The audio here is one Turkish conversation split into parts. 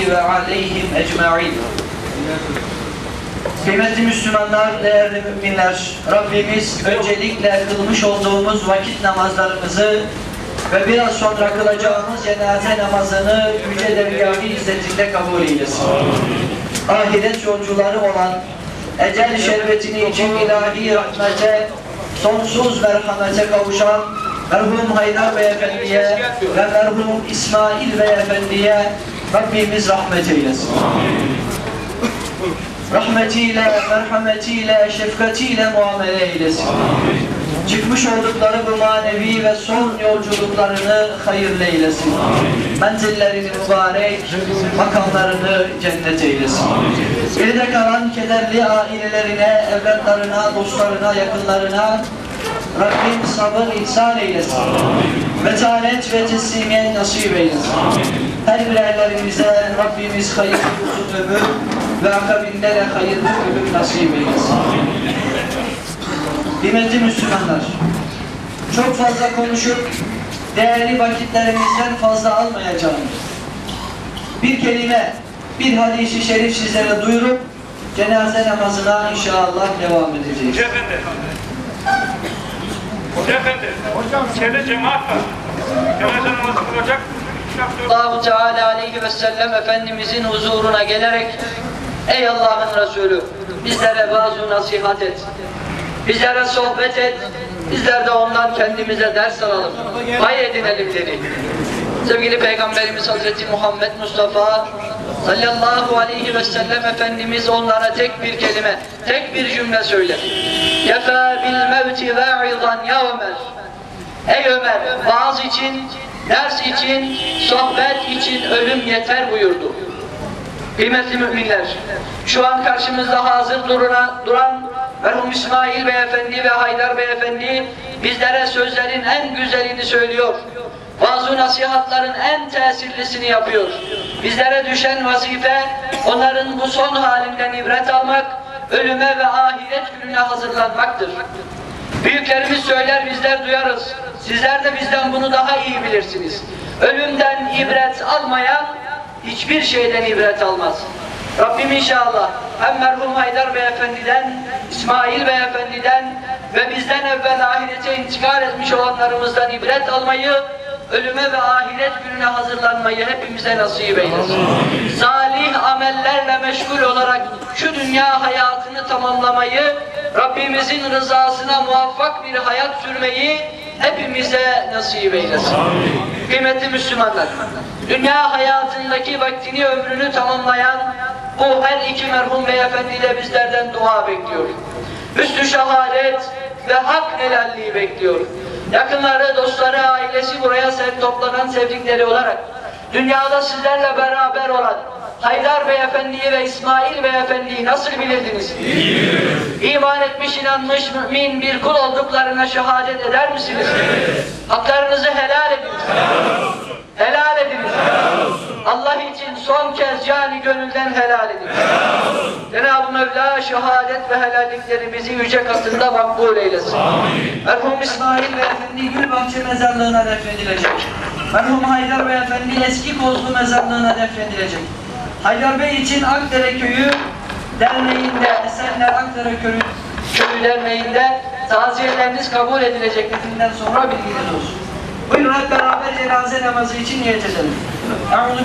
aleyhi ve aleyhim ecma'in. Kıymetli Müslümanlar, değerli müminler, Rabbimiz öncelikle kılmış olduğumuz vakit namazlarımızı ve biraz sonra kılacağımız cenaze namazını Yüce Dergâh-ı İzzetinde kabul eylesin. Ahiret yolcuları olan ecel şerbetini için ilahi rahmete, sonsuz merhamete kavuşan merhum Haydar Beyefendi'ye ve merhum İsmail Beyefendi'ye Rabbimiz rahmet eylesin. Rahmetiyle, merhametiyle, şefkatiyle muamele eylesin. Çıkmış oldukları bu manevi ve son yolculuklarını hayırlı eylesin. Menzillerini mübarek, makamlarını cennet eylesin. Geride kalan kederli ailelerine, evlatlarına, dostlarına, yakınlarına Rabbim sabır ihsan eylesin. Metanet ve teslimiyet nasip eylesin. Her bireylerimize Rabbimiz hayırlı uzun ömür ve akabinde de hayırlı ölüm nasip eylesin. Kıymetli Müslümanlar, çok fazla konuşup değerli vakitlerimizden fazla almayacağım. Bir kelime, bir hadisi şerif sizlere duyurup cenaze namazına inşallah devam edeceğiz. Hoca efendi. Hoca efendi. Hocam. İçeride cemaat var. Cenaze namazı kılacak. Allahu Teala aleyhi ve sellem Efendimizin huzuruna gelerek Ey Allah'ın Resulü bizlere bazı nasihat et. Bizlere sohbet et. Bizler de ondan kendimize ders alalım. Pay edinelim dedi. Sevgili Peygamberimiz Hazreti Muhammed Mustafa sallallahu aleyhi ve sellem Efendimiz onlara tek bir kelime, tek bir cümle söyledi. Yefa bil mevti va'izan ya Ömer. Ey Ömer, vaaz için, ders için, sohbet için ölüm yeter buyurdu. Kıymetli müminler, şu an karşımızda hazır duruna, duran merhum İsmail Beyefendi ve Haydar Beyefendi bizlere sözlerin en güzelini söylüyor. Bazı nasihatların en tesirlisini yapıyor. Bizlere düşen vazife onların bu son halinden ibret almak, ölüme ve ahiret gününe hazırlanmaktır. Büyüklerimiz söyler bizler duyarız. Sizler de bizden bunu daha iyi bilirsiniz. Ölümden ibret almayan hiçbir şeyden ibret almaz. Rabbim inşallah hem merhum Haydar Beyefendi'den, İsmail Beyefendi'den ve bizden evvel ahirete intikal etmiş olanlarımızdan ibret almayı, ölüme ve ahiret gününe hazırlanmayı hepimize nasip eylesin. Salih amellerle meşgul olarak şu dünya hayatını tamamlamayı, Rabbimizin rızasına muvaffak bir hayat sürmeyi hepimize nasip eylesin. Kıymetli Müslümanlar, dünya hayatındaki vaktini, ömrünü tamamlayan bu her iki merhum beyefendi de bizlerden dua bekliyor. Üstü şehadet ve hak helalliği bekliyor. Yakınları, dostları, ailesi buraya sev toplanan sevdikleri olarak dünyada sizlerle beraber olan Haydar Beyefendi'yi ve İsmail Beyefendi'yi nasıl bilirdiniz? İman etmiş, inanmış, mümin bir kul olduklarına şehadet eder misiniz? Haklarınızı helal ediniz. Helal ediniz. Allah için son kez cani gönülden helal ediniz. Cenab-ı Mevla şehadet ve helalliklerimizi yüce katında makbul eylesin. Merhum İsmail Beyefendi Gülbahçe mezarlığına defnedilecek. Merhum Haydar Beyefendi Eski Kozlu mezarlığına defnedilecek. Haydar Bey için Akdere Köyü Derneği'nde, Esenler Akdere Köyü, Köyü Derneği'nde taziyeleriniz kabul edilecek dediğinden sonra bilginiz olsun. Buyurun hep beraber cenaze namazı için niyet edelim. Euzu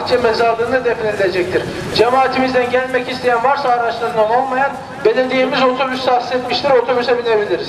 Bahçe mezarlığına defnedilecektir. Cemaatimizden gelmek isteyen varsa araçlarından olmayan belediyemiz otobüs tahsis etmiştir. Otobüse binebiliriz.